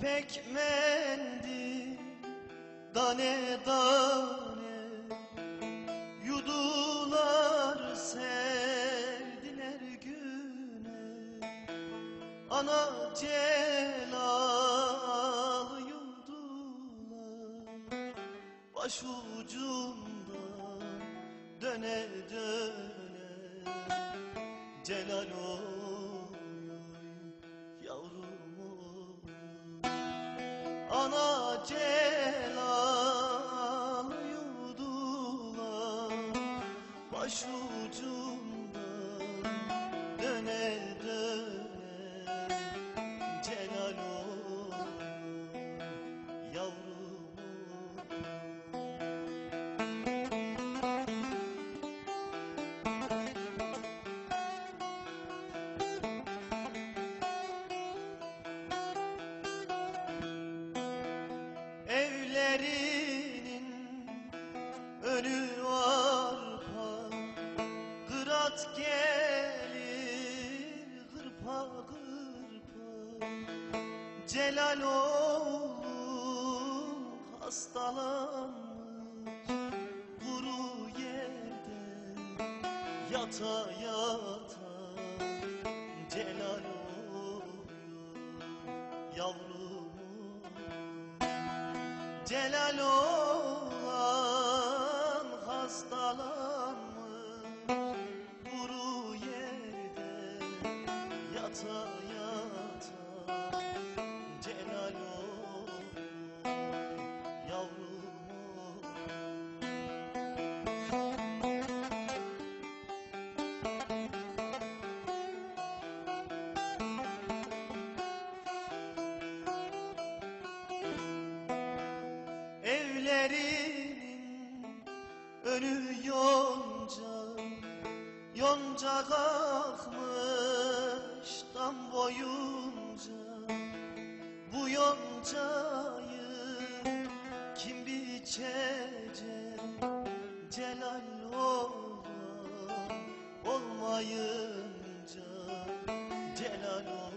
İpek mendil Dane dane. Yudular serdiler güne Ana Celal yumdular Başucumdan döne döne. Celal oy Başucumdan Celal oğlum hastalanmış Kuru yerde yata yata. Celal oğlum yavrum Celal olan Yonca kalkmış tam boyunca. Bu yoncayı kim biçecek? Celal olan olmayınca Celal oluyor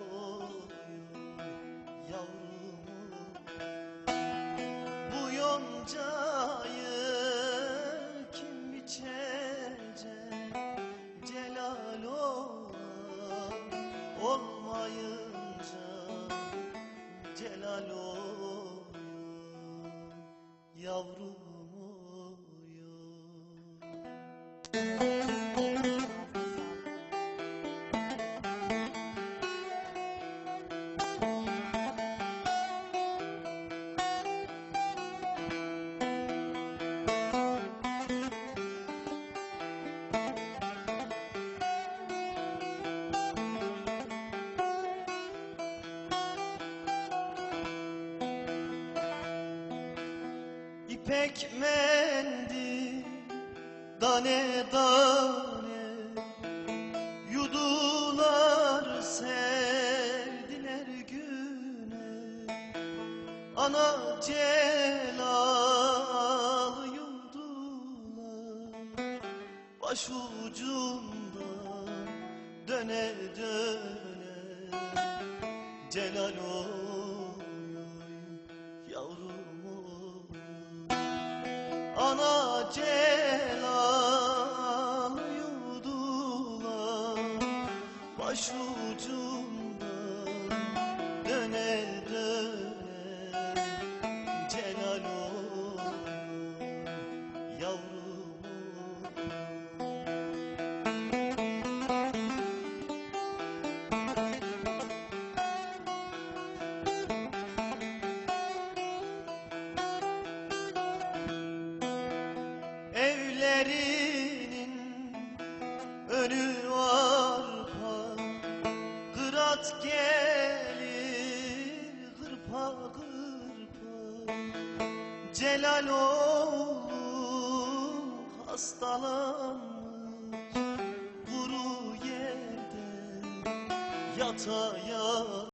Yavrum İpek mendil Dane dane Yudular serdiler güne. Ana Celal yumdular Başucumdan döne döne. Celal oy Ana Celal yudular Başucumdan döne döne Celal oy yavrum Evlerinin önü arpa Kırat gelir hırpa hırpa Celal oğlum hastalanmış Kuru yerde yata yata